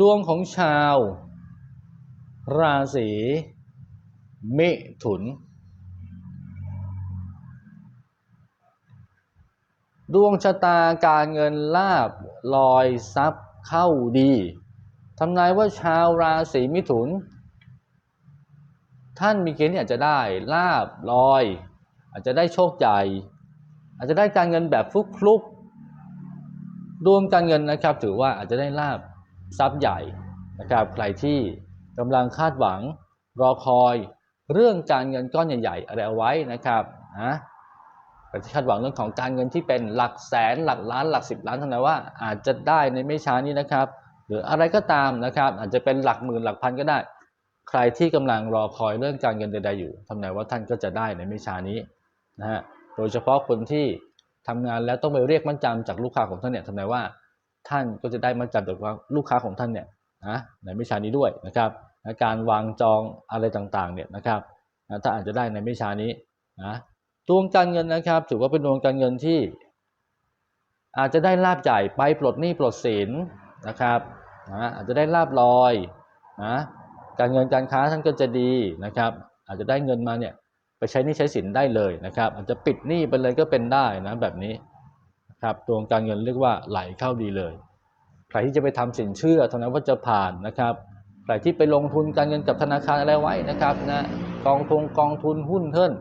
ดวงของชาว ราศีมิถุน ดวงชะตาการเงินลาบลอยทรัพย์เข้าดีทำนายว่าชาวราศีมิถุน ท่านมีเกณฑ์ที่อาจจะได้ลาบลอย อาจจะได้โชคใหญ่ อาจจะได้การเงินแบบฟุกฟลุกดวงการเงินนะครับ ถือว่าอาจจะได้ลาบ ทรัพย์ใหญ่นะครับใครที่กำลังคาดหวังรอคอยเรื่องการเงินก้อนใหญ่ๆอะไรเอาไว้นะครับนะใครที่คาดหวังเรื่องของการเงินที่เป็นหลักแสนหลักล้านหลักสิบล้านเท่านั้นว่า อาจจะได้ในไม่ช้านี้นะครับ หรืออะไรก็ตามนะครับ อาจจะเป็นหลักหมื่นหลักพันก็ได้ ใครที่กำลังรอคอยเรื่องการเงินใดๆอยู่ทำนายว่าท่านก็จะได้ในไม่ช้านี้นะฮะโดยเฉพาะคนที่ทำงานแล้วต้องไปเรียกมัดจำจากลูกค้าของท่านเนี่ยทำนายว่า ท่านก็จะได้มัดจำจาลูกค้าของท่านเนี่ยนะในไม่ช้านี้ด้วยนะครับการวางจองอะไรต่างๆเนี่ยนะครับถ้าอาจจะได้ในไม่ช้านี้นะดวงการเงินนะครับ ถือว่าเป็นดวงการเงินที่ อาจจะได้ลาบใหญ่ไปปลดหนี้ปลดสินนะครับนะอาจจะได้ลาบลอยนะการเงินการค้าท่านก็จะดีนะครับ อาจจะได้เงินมาเนี่ยไปใช้หนี้ใช้สินได้เลยนะครับ อาจจะปิดหนี้ไปเลยก็เป็นได้นะแบบนี้ นะครับดวงการเงินเรียกว่าไหลเข้าดีเลย ใครที่จะไปทำสินเชื่อเท่านั้นว่าจะผ่านนะครับ ใครที่ไปลงทุนการเงินกับธนาคารอะไรไว้นะครับนะกองทุนกองทุนหุ้นเทิน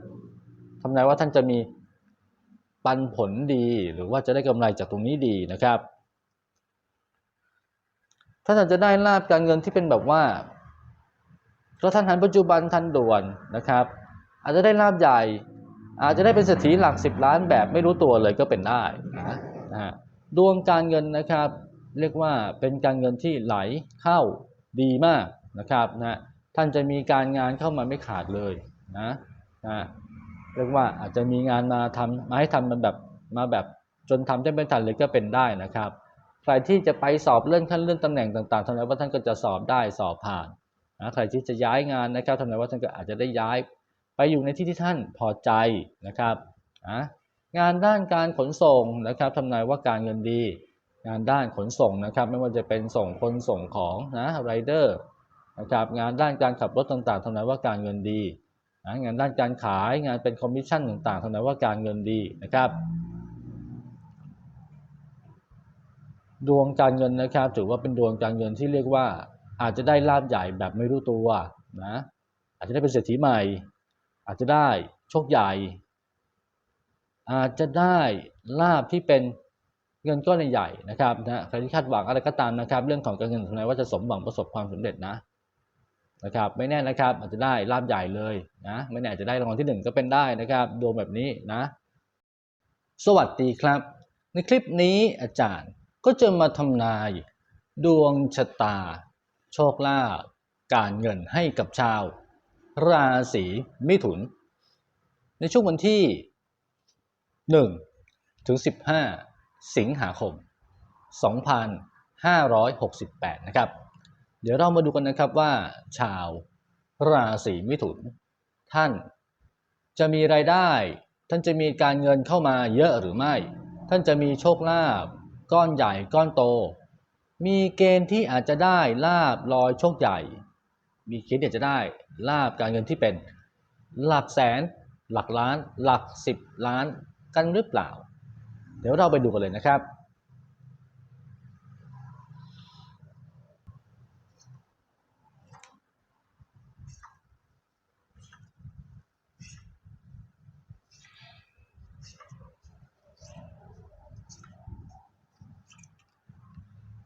ทำนายว่าท่านจะมีปันผลดีหรือว่าจะได้กำไรจากตรงนี้ดีนะครับท่านอาจจะได้ลาบการเงินที่เป็นแบบว่ากระทันหันปัจจุบันทันด่วนนะครับ อาจจะได้ลาบใหญ่ อาจจะได้เป็นเศรษฐีหลักสิบล้านแบบไม่รู้ตัวเลยก็เป็นได้นะฮะดวงการเงินนะครับเรียกว่าเป็นการเงินที่ไหลเข้าดีมากนะครับนะท่านจะมีการงานเข้ามาไม่ขาดเลยนะนะเรียกว่าอาจจะมีงานมาทำมาให้ทำมันแบบมาแบบจนทำได้ไม่ทันเลยก็เป็นได้นะครับ ใครที่จะไปสอบเลื่อนขั้นเลื่อนตำแหน่งต่างๆทำนายว่าท่านก็จะสอบได้สอบผ่านนะใครที่จะย้ายงานนะครับทำนายว่าท่านก็อาจจะได้ย้าย ไปอยู่ในที่ที่ท่านพอใจนะครับนะงานด้านการขนส่งนะครับทำนายว่าการเงินดี งานด้านขนส่งนะครับ ไม่ว่าจะเป็นส่งคนส่งของนะไรเดอร์นะครับงานด้านการขับรถต่างๆทำนายว่าการเงินดีนะงานด้านการขายงานเป็นคอมมิชชั่นต่างๆทำนายว่าการเงินดีนะครับ ดวงการเงินนะครับถือว่าเป็นดวงการเงินที่เรียกว่าอาจจะได้ลาบใหญ่แบบไม่รู้ตัวนะอาจจะได้เป็นเศรษฐีใหม่ อาจจะได้โชคใหญ่ อาจจะได้ลาบที่เป็นเงินก้อนใหญ่ๆนะครับนะใครที่คาดหวังอะไรก็ตามนะครับ เรื่องของการเงินทำนายว่าจะสมหวังประสบความสำเร็จนะนะครับ ไม่แน่นะครับ อาจจะได้ลาบใหญ่เลยนะไม่แน่จะได้รางวัลที่หนึ่งก็เป็นได้นะครับดวงแบบนี้นะ สวัสดีครับ ในคลิปนี้อาจารย์ก็จะมาทำนาย ดวงชะตา โชคลาภการเงินให้กับชาว ราศีมิถุน ในช่วงวันที่ 1 ถึง 15 สิงหาคม 2568 นะครับ เดี๋ยวเรามาดูกันนะครับว่า ชาวราศีมิถุน ท่านจะมีรายได้ ท่านจะมีการเงินเข้ามาเยอะหรือไม่ ท่านจะมีโชคลาภก้อนใหญ่ก้อนโต มีเกณฑ์ที่อาจจะได้ลาบลอยโชคใหญ่ มีเกณฑ์ที่อาจจะได้ลาบการเงินที่เป็นหลักแสน หลักล้าน หลักสิบล้านกันหรือเปล่า เดี๋ยวเราไปดูกันเลยนะครับ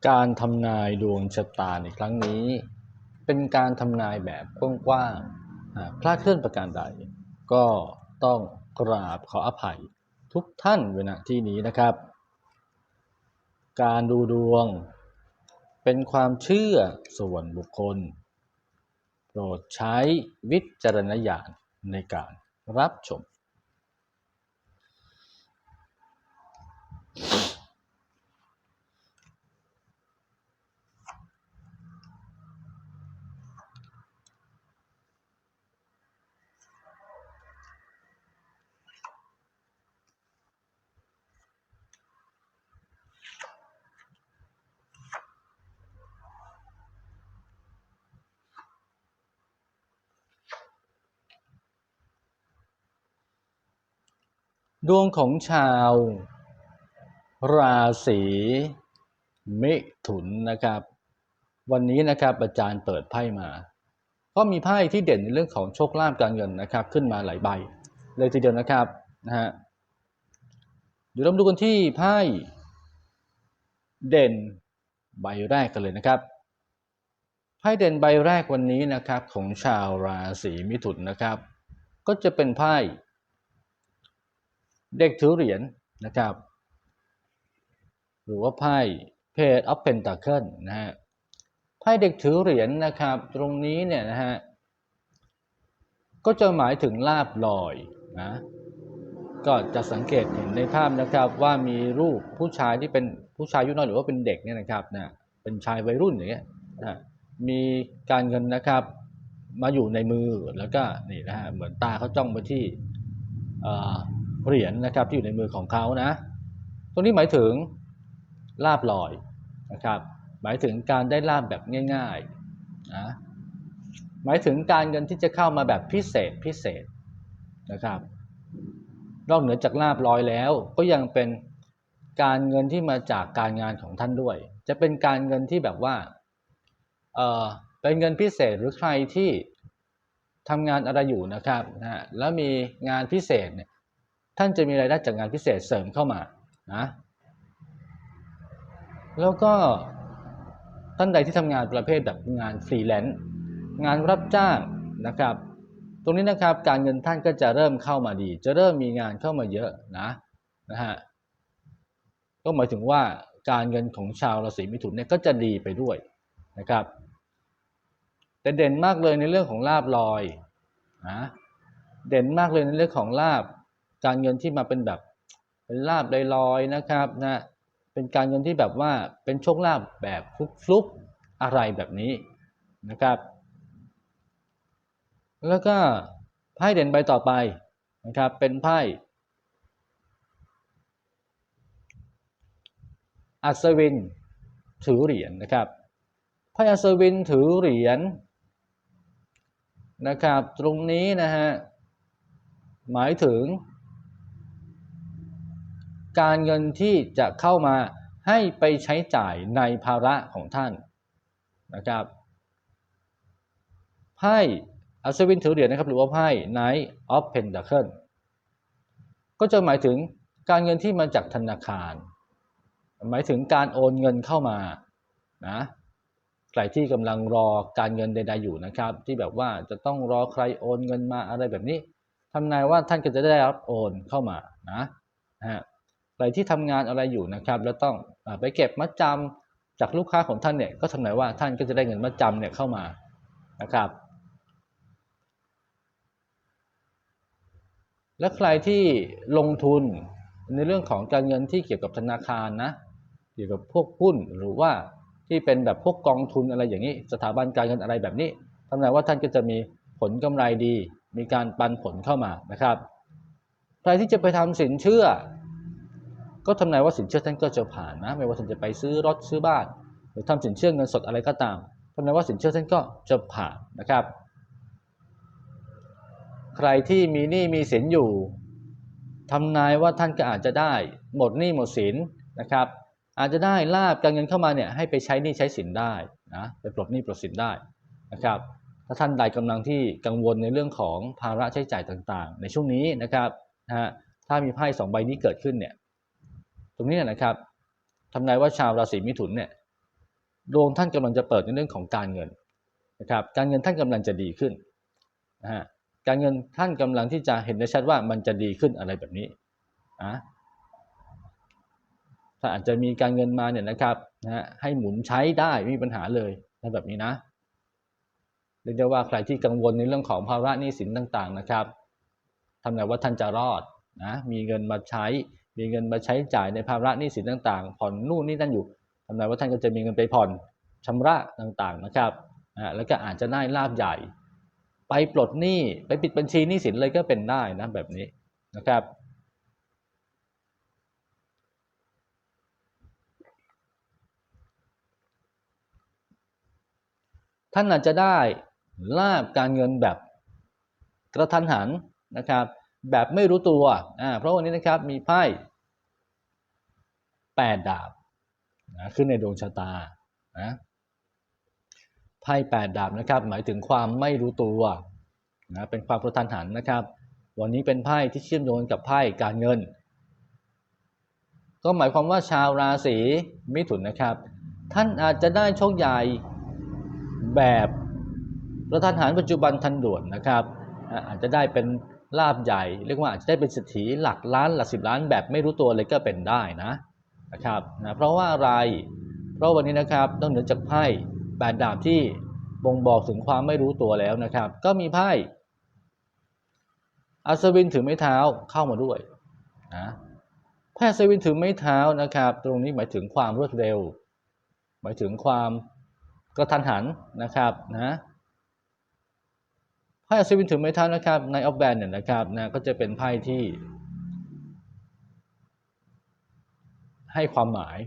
การทำนายดวงชะตาในครั้งนี้ เป็นการทำนายแบบกว้างๆพลาดเคลื่อนประการใด ก็ต้องกราบขออภัยทุกท่านเวณที่นี้นะครับ การดูดวง เป็นความเชื่อส่วนบุคคล โปรดใช้วิจารณญาณในการรับชม ดวงของชาว ราศีมิถุนนะครับ วันนี้นะครับอาจารย์เปิดไพ่มา ก็มีไพ่ที่เด่นในเรื่องของโชคลาภการเงินนะครับ ขึ้นมาหลายใบ เลยทีเดียวนะครับนะฮะเดี๋ยวเรามาดูกันที่ไพ่เด่นใบแรกกันเลยนะครับไพ่เด่นใบแรกวันนี้นะครับของชาวราศีมิถุนนะครับ ก็จะเป็นไพ่ เด็กถือเหรียญนะครับ หรือว่าไพ่ Page of Pentacle นะฮะไพ่เด็กถือเหรียญนะครับ ตรงนี้เนี่ยนะฮะก็จะหมายถึงลาบลอยนะก็จะสังเกตเห็นในภาพนะครับว่ามีรูปผู้ชายที่เป็นผู้ชายอายุน้อยหรือว่าเป็นเด็กเนี่ยนะครับนะเป็นชายวัยรุ่นอย่างเงี้ยนะมีการเงินนะครับมาอยู่ในมือแล้วก็นี่นะฮะเหมือนตาเขาจ้องไปที่ เหรียญนะครับที่อยู่ในมือของเขานะ ตรงนี้หมายถึงลาบลอยนะครับหมายถึงการได้ลาบแบบง่ายๆนะหมายถึงการเงินที่จะเข้ามาแบบพิเศษพิเศษนะครับนอกเหนือจากลาบลอยแล้ว ก็ยังเป็นการเงินที่มาจากการงานของท่านด้วย จะเป็นการเงินที่แบบว่าเออเป็นเงินพิเศษหรือใครที่ทำงานอะไรอยู่นะครับนะฮะแล้วมีงานพิเศษเนี่ย ท่านจะมีรายได้จากงานพิเศษเสริมเข้ามานะแล้วก็ท่านใดที่ทำงานประเภทแบบงานฟรีแลนซ์งานรับจ้างนะครับ ตรงนี้นะครับการเงินท่านก็จะเริ่มเข้ามาดี จะเริ่มมีงานเข้ามาเยอะนะนะฮะก็หมายถึงว่าการเงินของชาวราศีมิถุนเนี่ยก็จะดีไปด้วยนะครับ แต่เด่นมากเลยในเรื่องของลาบลอยนะเด่นมากเลยในเรื่องของลาบ การเงินที่มาเป็นแบบเป็นลาบลอยๆนะครับนะเป็นการเงินที่แบบว่าเป็นโชคลาภแบบฟลุกๆอะไรแบบนี้นะครับ แล้วก็ไพ่เด่นใบต่อไปนะครับเป็นไพ่อัศวินถือเหรียญนะครับไพ่อัศวินถือเหรียญนะครับ ตรงนี้นะฮะหมายถึง การเงินที่จะเข้ามาให้ไปใช้จ่ายในภาระของท่านนะครับไพ่อัศวินถือเหรียญนะครับหรือว่าไพ่ Knight of Pentacle ก็จะหมายถึงการเงินที่มาจากธนาคาร หมายถึงการโอนเงินเข้ามานะใครที่กำลังรอการเงินใดๆอยู่นะครับ ที่แบบว่าจะต้องรอใครโอนเงินมาอะไรแบบนี้ทำนายว่าท่านก็จะได้รับโอนเข้ามานะฮะ ใครที่ทำงานอะไรอยู่นะครับ แล้วต้องอไปเก็บมัดจำจากลูกค้าของท่านเนี่ยก็ทำนายว่าท่านก็จะได้เงินมัดจำเนี่ยเข้ามานะครับและใครที่ลงทุนในเรื่องของการเงินที่เกี่ยวกับธนาคารนะเกี่ยวกับพวกหุ้นหรือว่าที่เป็นแบบพวกกองทุนอะไรอย่างนี้ สถาบันการเงินอะไรแบบนี้ทำนายว่าท่านก็จะมีผลกำไรดี มีการปันผลเข้ามานะครับ ใครที่จะไปทำสินเชื่อ ก็ทำนายว่าสินเชื่อท่านก็จะผ่านนะ ไม่ว่าท่านจะไปซื้อรถซื้อบ้าน หรือทำสินเชื่อเงินสดอะไรก็ตามทำนายว่าสินเชื่อท่านก็จะผ่านนะครับ ใครที่มีหนี้มีสินอยู่ทำนายว่าท่านก็อาจจะได้หมดหนี้หมดสินนะครับ อาจจะได้ลาบการเงินเข้ามาเนี่ยให้ไปใช้หนี้ใช้สินได้นะไปปลดหนี้ปลดสินได้นะครับ ถ้าท่านใดกำลังที่กังวลในเรื่องของภาระใช้จ่ายต่างๆ ในช่วงนี้นะครับนะฮะถ้ามีไพ่สองใบนี้เกิดขึ้นเนี่ย ตรงนี้นะครับทำนายว่าชาวราศีมิถุนเนี่ยดวงท่านกำลังจะเปิดในเรื่องของการเงินนะครับ การเงินท่านกำลังจะดีขึ้นนะฮะการเงินท่านกำลังที่จะเห็นได้ชัดว่ามันจะดีขึ้นอะไรแบบนี้นะถ้าอาจจะมีการเงินมาเนี่ยนะครับนะฮะให้หมุนใช้ได้ไม่มีปัญหาเลยในแบบนี้นะเรียกได้ว่าใครที่กังวลในเรื่องของภาระหนี้สินต่างๆนะครับทำไงว่าท่านจะรอดนะมีเงินมาใช้ มีเงินมาใช้จ่ายในภาระหนี้สินต่าง ๆ ผ่อนนู่นนี่นั่นอยู่ทำไงว่าท่านก็จะมีเงินไปผ่อนชำระต่างๆนะครับแล้วก็อาจจะได้ลาบใหญ่ ไปปลดหนี้ไปปิดบัญชีหนี้สินเลยก็เป็นได้นะแบบนี้นะครับท่านอาจจะได้ลาบการเงินแบบกระทันหันนะครับ แบบไม่รู้ตัวอ่าเพราะวันนี้นะครับมีไพ่ แปดดาบนะขึ้นในดวงชะตานะไพ่แปดดาบนะครับ หมายถึงความไม่รู้ตัวนะเป็นความกระทันหันนะครับ วันนี้เป็นไพ่ที่เชื่อมโยงกับไพ่การเงิน ก็หมายความว่าชาวราศีมิถุนนะครับ ท่านอาจจะได้โชคใหญ่แบบกระทันหันปัจจุบันทันด่วนนะครับ อาอาจจะได้เป็นลาบใหญ่ เรียกว่าอาจจะได้เป็นเศรษฐีหลักล้านหลักสิบล้านแบบไม่รู้ตัวเลยก็เป็นได้นะ นะครับนะเพราะว่าอะไร เพราะวันนี้นะครับนอกเหนือจากไพ่แปดดาบที่บ่งบอกถึงความไม่รู้ตัวแล้วนะครับ ก็มีไพ่อัศวินถือไม้เท้าเข้ามาด้วยนะไพ่อัศวินถือไม้เท้านะครับ ตรงนี้หมายถึงความรวดเร็ว หมายถึงความกระทันหันนะครับนะไพ่อัศวินถือไม้เท้านะครับในออฟแบนเนี่ยนะครับนะก็จะเป็นไพ่ที่ ให้ความหมาย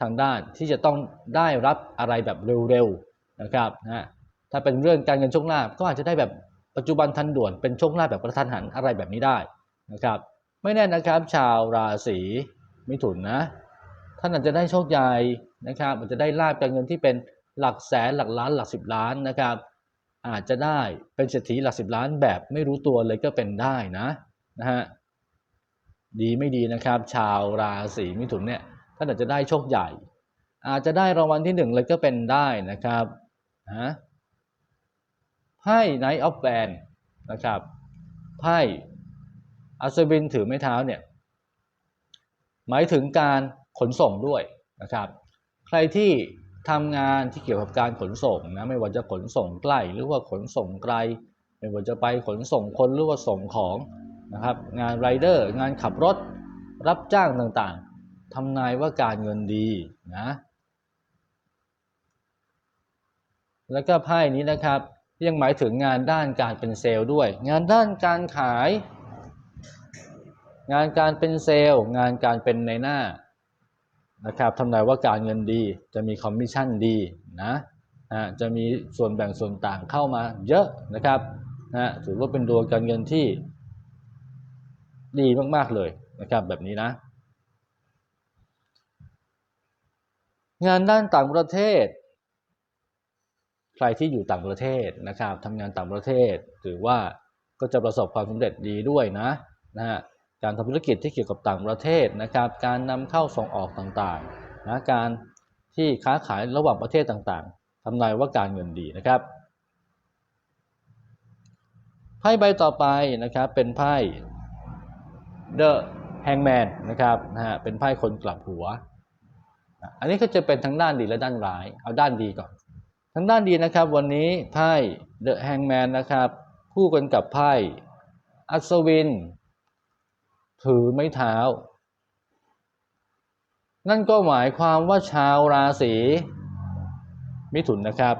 ทางด้านที่จะต้องได้รับอะไรแบบเร็วๆนะครับนะถ้าเป็นเรื่องการเงินโชคลาภก็อาจจะได้แบบปัจจุบันทันด่วนเป็นโชคลาภแบบกระทันหันอะไรแบบนี้ได้นะครับ ไม่แน่นะครับชาวราศีมิถุนนะท่านอาจจะได้โชคใหญ่นะครับอาจจะได้ลาบการเงินที่เป็นหลักแสนหลักล้านหลักสิบล้านนะครับ อาจจะได้เป็นเศรษฐีหลักสิบล้านแบบไม่รู้ตัวเลยก็เป็นได้นะนะฮะ ดีไม่ดีนะครับ ชาวราศีมิถุนเนี่ยท่านอาจจะได้โชคใหญ่ อาจจะได้รางวัลที่หนึ่งเลยก็เป็นได้นะครับฮะไพ่ไนท์ออฟแวนนะครับไพ่อัศวินถือไม้เท้าเนี่ยหมายถึงการขนส่งด้วยนะครับ ใครที่ทำงานที่เกี่ยวกับการขนส่งนะไม่ว่าจะขนส่งใกล้หรือว่าขนส่งไกล ไม่ว่าจะไปขนส่งคนหรือว่าส่งของ นะครับงานไรเดอร์งานขับรถรับจ้างต่างๆทำนายว่าการเงินดีนะแล้วก็ไพ่นี้นะครับยังหมายถึงงานด้านการเป็นเซลล์ด้วย งานด้านการขาย งานการเป็นเซลล์ งานการเป็นในหน้านะครับทำนายว่าการเงินดีจะมีคอมมิชชั่นดีนะนะจะมีส่วนแบ่งส่วนต่างเข้ามาเยอะนะครับนะถือว่าเป็นดวงการเงินที่ ดีมาก ๆ เลยนะครับแบบนี้นะ งานด้านต่างประเทศ ใครที่อยู่ต่างประเทศนะครับทำงานต่างประเทศถือว่าก็จะประสบความสำเร็จดีด้วยนะนะฮะการทำธุรกิจที่เกี่ยวกับต่างประเทศนะครับ การนำเข้าส่งออกต่างๆนะการที่ค้าขายระหว่างประเทศต่างๆทำนายว่าการเงินดีนะครับไพ่ใบต่อไปนะครับเป็นไพ่ The Hangman นะครับนะฮะเป็นไพ่คนกลับหัว อันนี้ก็จะเป็นทั้งด้านดีและด้านร้าย เอาด้านดีก่อน ทั้งด้านดีนะครับ วันนี้ไพ่ The Hangman นะครับ คู่กันกับไพ่อัศวิน ถือไม้เท้า นั่นก็หมายความว่าชาวราศีมิถุนนะครับ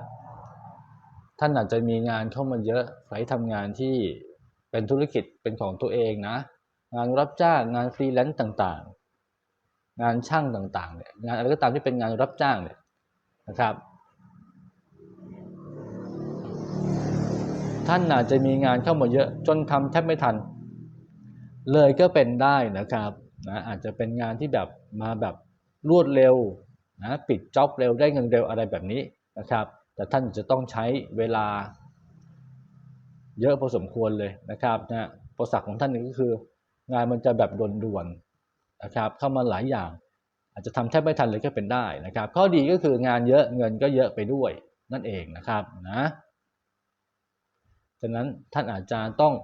ท่านอาจจะมีงานเข้ามาเยอะใครทำงานที่เป็นธุรกิจเป็นของตัวเองนะ งานรับจ้างงานฟรีแลนซ์ต่างๆ งานช่างต่างๆเนี่ยงานอะไรก็ตามที่เป็นงานรับจ้างเนี่ยนะครับ ท่านอาจจะมีงานเข้ามาเยอะจนทำแทบไม่ทัน เลยก็เป็นได้นะครับนะอาจจะเป็นงานที่แบบมาแบบรวดเร็วนะปิดจ็อบเร็วได้เงินเร็วอะไรแบบนี้นะครับ แต่ท่านจะต้องใช้เวลาเยอะพอสมควรเลยนะครับนะประสักของท่านนี่ก็คือ งานมันจะแบบด่วนๆนะครับเข้ามาหลายอย่าง อาจจะทำแทบไม่ทันเลยก็เป็นได้นะครับ ข้อดีก็คืองานเยอะเงินก็เยอะไปด้วยนั่นเองนะครับนะฉะนั้นท่านอาจจะต้อง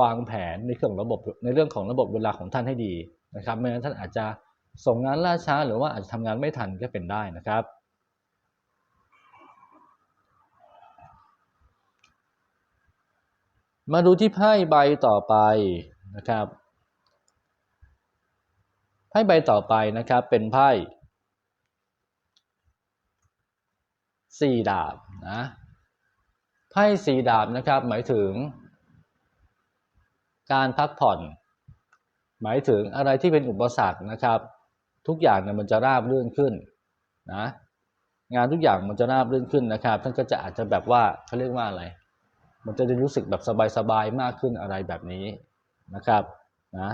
วางแผนในเรื่องของระบบในเรื่องของระบบเวลาของท่านให้ดีนะครับไม่งั้นท่านอาจจะส่งงานล่าช้าหรือว่าอาจจะทำงานไม่ทันก็เป็นได้นะครับ มาดูที่ไพ่ใบต่อไปนะครับ ไพ่ใบต่อไปนะครับเป็นไพ่สี่ดาบนะไพ่สี่ดาบนะครับหมายถึง การพักผ่อน หมายถึงอะไรที่เป็นอุปสรรคนะครับ ทุกอย่างเนี่ยมันจะราบรื่นขึ้นนะงานทุกอย่างมันจะราบรื่นขึ้นนะครับ ท่านก็จะอาจจะแบบว่าเขาเรียกว่าอะไร มันจะได้รู้สึกแบบสบายๆมากขึ้นอะไรแบบนี้นะครับนะ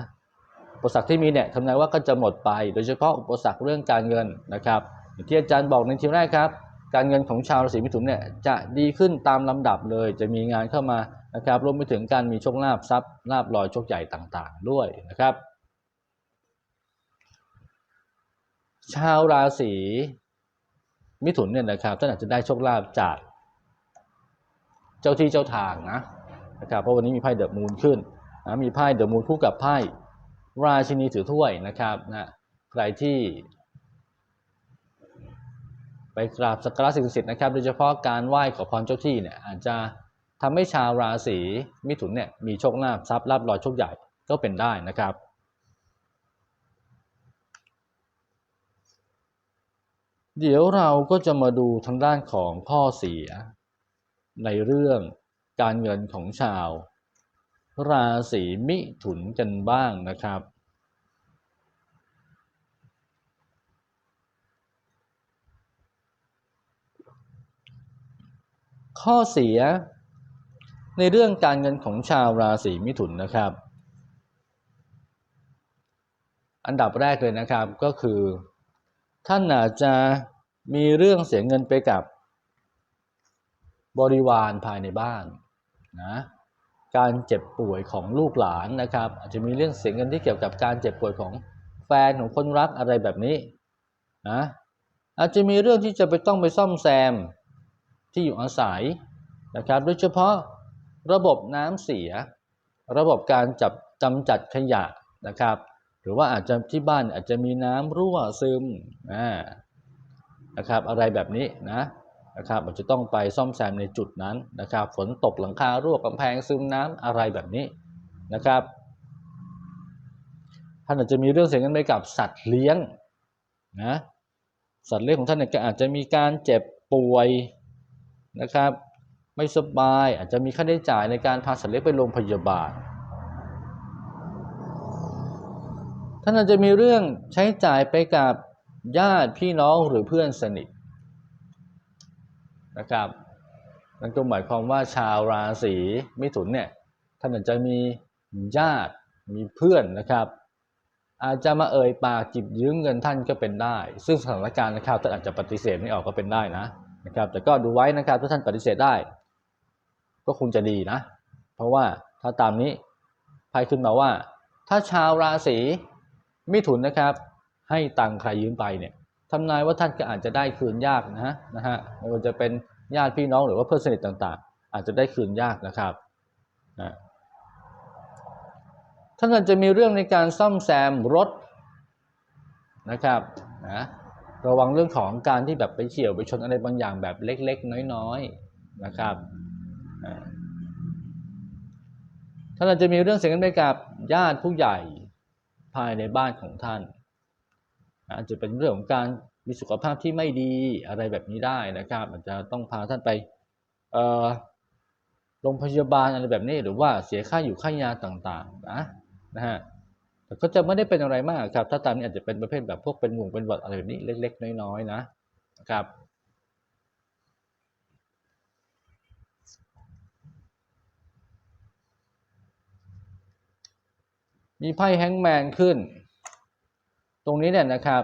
ปสรรคที่มีเนี่ยทำนายว่าก็จะหมดไป โดยเฉพาะอุปสรรคเรื่องการเงินนะครับอย่างที่อาจารย์บอกในทีแรกครับ การเงินของชาวราศีมิถุนเนี่ยจะดีขึ้นตามลำดับเลย จะมีงานเข้ามานะครับรวมไปถึงการมีโชคลาภทรัพย์ลาบลอยโชคใหญ่ต่างๆ ด้วยนะครับ ชาวราศีมิถุนเนี่ยนะครับท่านอาจจะได้โชคลาภจากเจ้าที่เจ้าทางนะนะครับเพราะวันนี้มีไพ่เดอะมูนขึ้นนะมีไพ่เดอะมูนคู่กับไพ่ ราชินีถือถ้วยนะครับนะใครที่ ไปกราบสักการะสิ่งศักดิ์สิทธิ์นะครับ โดยเฉพาะการไหว้ขอพรเจ้าที่เนี่ยอาจจะทำให้ชาวราศีมิถุนเนี่ยมีโชคลาภทรัพย์ลาบลอยโชคใหญ่ก็เป็นได้นะครับเดี๋ยวเราก็จะมาดูทางด้านของข้อเสีย ในเรื่องการเงินของชาว ราศีมิถุนกันบ้างนะครับ ข้อเสียในเรื่องการเงินของชาวราศีมิถุนนะครับ อันดับแรกเลยนะครับก็คือ ท่านอาจจะมีเรื่องเสียเงินไปกับบริวารภายในบ้านนะ การเจ็บป่วยของลูกหลานนะครับ อาจจะมีเรื่องเสียเงินที่เกี่ยวกับการเจ็บป่วยของแฟนของคนรักอะไรแบบนี้นะอาจจะมีเรื่องที่จะไปต้องไปซ่อมแซมที่อยู่อาศัยนะครับ โดยเฉพาะระบบน้ำเสีย ระบบการจับจำจัดขยะนะครับ หรือว่าอาจจะที่บ้านอาจจะมีน้ำรั่วซึมนะครับอะไรแบบนี้นะ นะครับอาจจะต้องไปซ่อมแซมในจุดนั้นนะครับ ฝนตกหลังคารั่วกำแพงซึมน้ำอะไรแบบนี้นะครับท่านอาจจะมีเรื่องเสียเงินไปกับสัตว์เลี้ยงนะสัตว์เลี้ยงของท่านเนี่ยอาจจะมีการเจ็บป่วยนะครับ ไม่สบายอาจจะมีค่าใช้จ่ายในการพาสัตว์เลี้ยงไปโรงพยาบาล ท่านอาจจะมีเรื่องใช้จ่ายไปกับญาติพี่น้องหรือเพื่อนสนิท นะครับนั่นก็หมายความว่าชาวราศีมิถุนเนี่ยท่านอาจจะมีญาติมีเพื่อนนะครับ อาจจะมาเอ่ยปากจิบยืมเงินท่านก็เป็นได้ ซึ่งสถานการณ์นะครับท่านอาจจะปฏิเสธไม่ออกก็เป็นได้นะนะครับ แต่ก็ดูไว้นะครับถ้าท่านปฏิเสธได้ ก็คงจะดีนะ เพราะว่าถ้าตามนี้ไพ่ขึ้นมาว่า ถ้าชาวราศีมิถุนนะครับ ให้ตังใครยืมไปเนี่ย ทำนายว่าท่านก็อาจจะได้คืนยากนะฮะนะฮะไม่ว่าจะเป็นญาติพี่น้องหรือว่าเพื่อนสนิทต่างๆ อาจจะได้คืนยากนะครับนะท่านอาจจะมีเรื่องในการซ่อมแซมรถนะครับนะระวังเรื่องของการที่แบบไปเฉี่ยวไปชนอะไรบางอย่างแบบเล็กๆ น้อยๆนะครับท่านอาจจะมีเรื่องเสียงกันไปกับญาติผู้ใหญ่ภายในบ้านของท่าน อาจจะเป็นเรื่องของการมีสุขภาพที่ไม่ดีอะไรแบบนี้ได้นะครับอาจจะต้องพาท่านไปโรงพยาบาลอะไรแบบนี้หรือว่าเสียค่าอยู่ค่ายาต่างๆนะนะฮะแต่ก็จะไม่ได้เป็นอะไรมากครับ ถ้าตามนี้อาจจะเป็นประเภทแบบพวกเป็นหวงเป็นหวัดอะไรแบบนี้เล็ก ๆ น้อยๆนะนะครับมีไพ่แฮงแมนขึ้น ตรงนี้เนี่ยนะครับ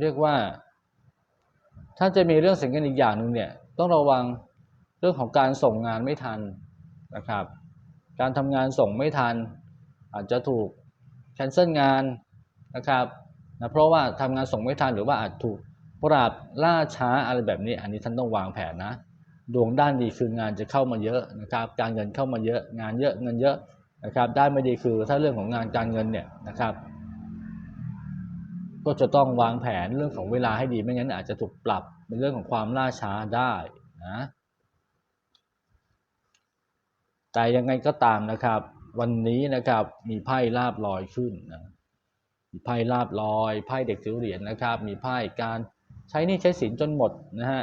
เรียกว่า ถ้าจะมีเรื่องสิ่งกันอีกอย่างหนึ่งเนี่ยต้องระวังเรื่องของการส่งงานไม่ทันนะครับ การทำงานส่งไม่ทัน อาจจะถูกแคนเซิลงานนะครับนะเพราะว่าทำงานส่งไม่ทันหรือว่าอาจถูกปราบล่าช้าอะไรแบบนี้ อันนี้ท่านต้องวางแผนนะ ดวงด้านดีคืองานจะเข้ามาเยอะนะครับ การเงินเข้ามาเยอะ งานเยอะเงินเยอะนะครับ ด้านไม่ดีคือถ้าเรื่องของงานการเงินเนี่ยนะครับ ก็จะต้องวางแผนเรื่องของเวลาให้ดีไม่งั้นอาจจะถูกปรับเป็นเรื่องของความล่าช้าได้นะแต่ยังไงก็ตามนะครับ วันนี้นะครับมีไพ่ลาบลอยขึ้นนะมีไพ่ลาบลอยไพ่เด็กถือเหรียญนะครับ มีไพ่การใช้นี่ใช้สินจนหมดนะฮะ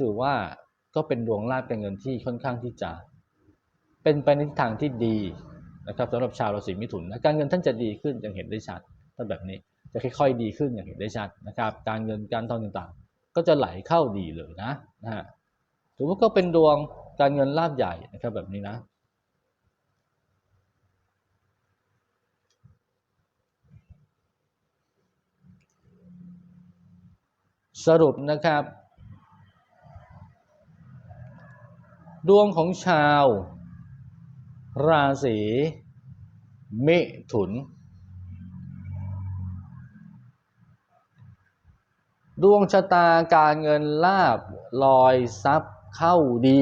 ถือว่าก็เป็นดวงลาบการเงินที่ค่อนข้างที่จะ เป็นไปในทิศทางที่ดีนะครับสำหรับชาวราศีมิถุนนะการเงินท่านจะดีขึ้นย่างเห็นได้ชัดถ้าแบบนี้ จะค่อยๆดีขึ้นอย่างเห็นได้ชัดนะครับ การเงินการทองต่างๆ ก็จะไหลเข้าดีเลยนะนะฮะถือว่าก็เป็นดวงการเงินลาบใหญ่นะครับแบบนี้นะสรุปนะครับ ดวงของชาว ราศีเมถุน ดวงชะตาการเงินลาบลอยทรัพย์เข้าดี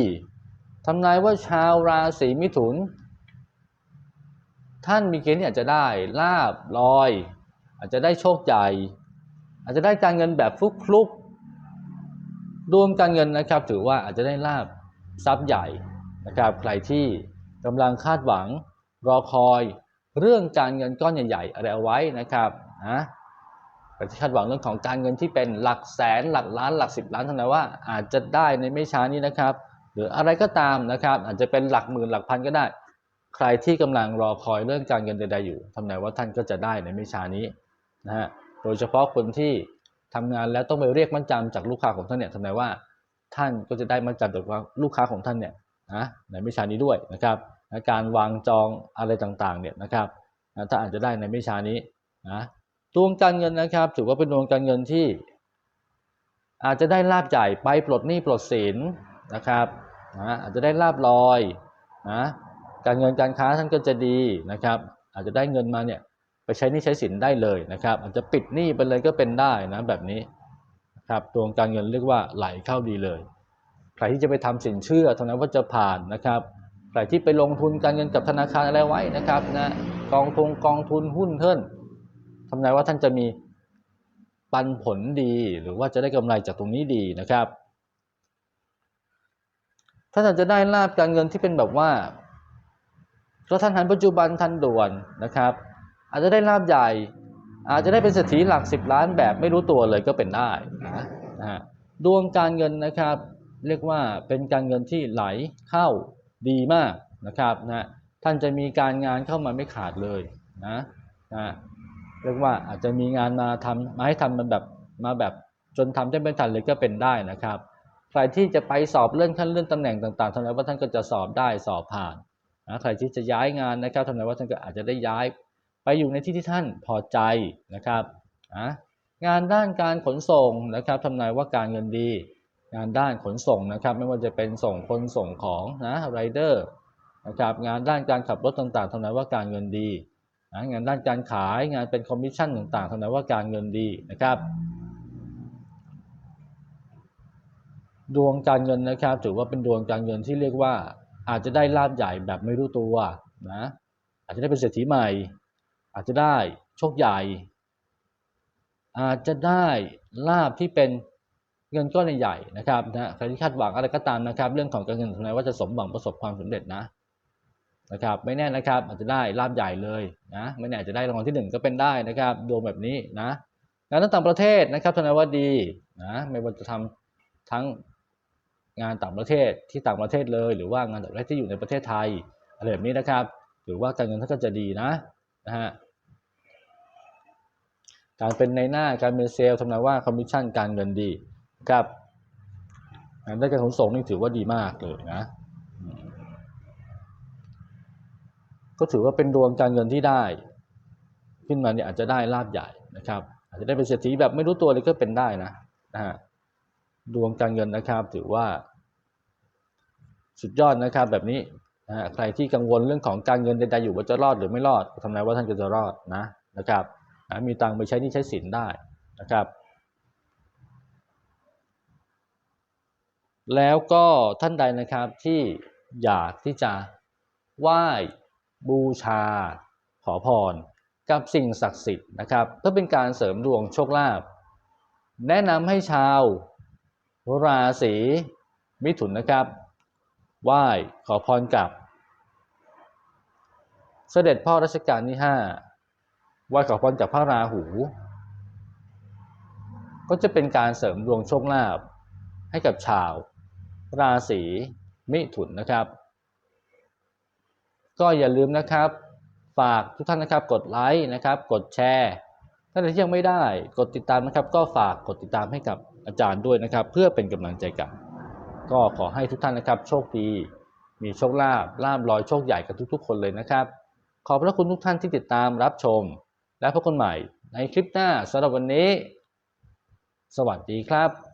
ทำนายว่าชาวราศีมิถุน ท่านมีเกณฑ์ที่อาจจะได้ลาบลอย อาจจะได้โชคใหญ่ อาจจะได้การเงินแบบฟุกฟลุกๆดวงการเงินนะครับ ถือว่าอาจจะได้ลาบทรัพย์ใหญ่นะครับ ใครที่กำลังคาดหวังรอคอยเรื่องการเงินก้อนใหญ่ๆอะไรเอาไว้นะครับนะ ใครที่คาดหวังเรื่องของการเงินที่เป็นหลักแสนหลักล้านหลักสิบล้านเท่านั้นว่าอาจจะได้ในไม่ช้านี้นะครับ หรืออะไรก็ตามนะครับ อาจจะเป็นหลักหมื่นหลักพันก็ได้ ใครที่กำลังรอคอยเรื่องการเงินใดๆอยู่ทำนายว่าท่านก็จะได้ในไม่ช้านี้นะฮะโดยเฉพาะคนที่ทำงานแล้วต้องไปเรียกมัดจำจากลูกค้าของท่านเนี่ยทำนายว่าท่านก็จะได้มัดจำจากลูกค้าของท่านเนี่ยนะในไม่ช้านี้ด้วยนะครับการวางจองอะไรต่างๆเนี่ยนะครับถ้าอาจจะได้ในไม่ช้านี้นะ ดวงการเงินนะครับ ถือว่าเป็นดวงการเงินที่ อาจจะได้ลาบใหญ่ไปปลดหนี้ปลดสินนะครับนะอาจจะได้ลาบลอยนะการเงินการค้าท่านก็จะดีนะครับ อาจจะได้เงินมาเนี่ยไปใช้หนี้ใช้สินได้เลยนะครับ อาจจะปิดหนี้ไปเลยก็เป็นได้นะแบบนี้ครับดวงการเงินเรียกว่าไหลเข้าดีเลย ใครที่จะไปทำสินเชื่อท่านั้นว่าจะผ่านนะครับ ใครที่ไปลงทุนการเงินกับธนาคารอะไรไว้นะครับนะกองทุนกองทุนหุ้นเทิน ทำนายว่าท่านจะมีปันผลดี หรือว่าจะได้กำไรจากตรงนี้ดีนะครับท่านอาจจะได้ลาบการเงินที่เป็นแบบว่ากระทันหันปัจจุบันทันด่วนนะครับ อาจจะได้ลาบใหญ่ อาจจะได้เป็นเศรษฐีหลักสิบล้านแบบไม่รู้ตัวเลยก็เป็นได้นะนะฮะดวงการเงินนะครับ เรียกว่าเป็นการเงินที่ไหลเข้าดีมากนะครับนะท่านจะมีการงานเข้ามาไม่ขาดเลยนะนะ เรียกว่าอาจจะมีงานมาทำมาให้ทำมันแบบมาแบบจนทำได้ไม่ทันเลยก็เป็นได้นะครับ ใครที่จะไปสอบเลื่อนขั้นเลื่อนตำแหน่งต่างๆทำไมว่าท่านก็จะสอบได้สอบผ่านนะใครที่จะย้ายงานนะครับทำไมว่าท่านก็อาจจะได้ย้าย ไปอยู่ในที่ที่ท่านพอใจนะครับนะงานด้านการขนส่งนะครับทำนายว่าการเงินดี งานด้านขนส่งนะครับ ไม่ว่าจะเป็นส่งคนส่งของนะไรเดอร์นะครับงานด้านการขับรถต่างๆทำนายว่าการเงินดี งานด้านการขายงานเป็นคอมมิชชั่นต่างๆทำนายว่าการเงินดีนะครับดวงการเงินนะครับถือว่าเป็นดวงการเงินที่เรียกว่า อาจจะได้ลาบใหญ่แบบไม่รู้ตัวนะอาจจะได้เป็นเศรษฐีใหม่ อาจจะได้โชคใหญ่ อาจจะได้ลาบที่เป็นเงินก้อนใหญ่ๆนะครับนะใครที่คาดหวังอะไรก็ตามนะครับ เรื่องของการเงินทำนายว่าจะสมหวังประสบความสำเร็จนะ นะครับไม่แน่นะครับอาจจะได้ลาบใหญ่เลยนะไม่แน่อาจจะได้รางวัลที่หนึ่งก็เป็นได้นะครับดวงแบบนี้นะงานต่างประเทศนะครับทนายว่าดีนะไม่ว่าจะทำทั้งงานต่างประเทศที่ต่างประเทศเลย หรือว่างานต่างประเทศที่อยู่ในประเทศไทยอะไรแบบนี้นะครับ หรือว่าการเงินท่านก็จะดีนะนะฮะการเป็นในหน้าการเป็นเซลล์ทำนายว่าคอมมิชชั่นการเงินดีครับงานด้านการขนส่งนี่ถือว่าดีมากเลยนะอืม ก็ถือว่าเป็นดวงการเงินที่ได้ ขึ้นมาเนี่ยอาจจะได้ลาบใหญ่นะครับ อาจจะได้เป็นเศรษฐีแบบไม่รู้ตัวเลยก็เป็นได้นะนะฮะดวงการเงินนะครับ ถือว่า สุดยอดนะครับแบบนี้นะใครที่กังวลเรื่องของการเงินใดๆอยู่ว่าจะรอดหรือไม่รอดทำนายว่าท่านก็จะรอดนะนะครับนะมีตังค์ไปใช้นี่ใช้สินได้นะครับ แล้วก็ท่านใดนะครับที่อยากที่จะไหว้ บูชา ขอพร กับสิ่งศักดิ์สิทธิ์นะครับเพื่อเป็นการเสริมดวงโชคลาภแนะนำให้ชาวราศีมิถุนนะครับไหว้ขอพรกับ เสด็จพ่อรัชกาลที่ห้าไหว้ขอพรจากพระราหู ก็จะเป็นการเสริมดวงโชคลาภให้กับชาวราศีมิถุนนะครับ ก็อย่าลืมนะครับ ฝากทุกท่านนะครับกดไลค์นะครับ กดแชร์ท่านที่ยังไม่ได้กดติดตามนะครับ ก็ฝากกดติดตามให้กับอาจารย์ด้วยนะครับ เพื่อเป็นกำลังใจกัน ก็ขอให้ทุกท่านนะครับ โชคดี มีโชคลาภลาบลอยโชคใหญ่กับทุก ๆ คนเลยนะครับ ขอบพระคุณทุกท่านที่ติดตามรับชม และพบกันใหม่ในคลิปหน้าสำหรับวันนี้ สวัสดีครับ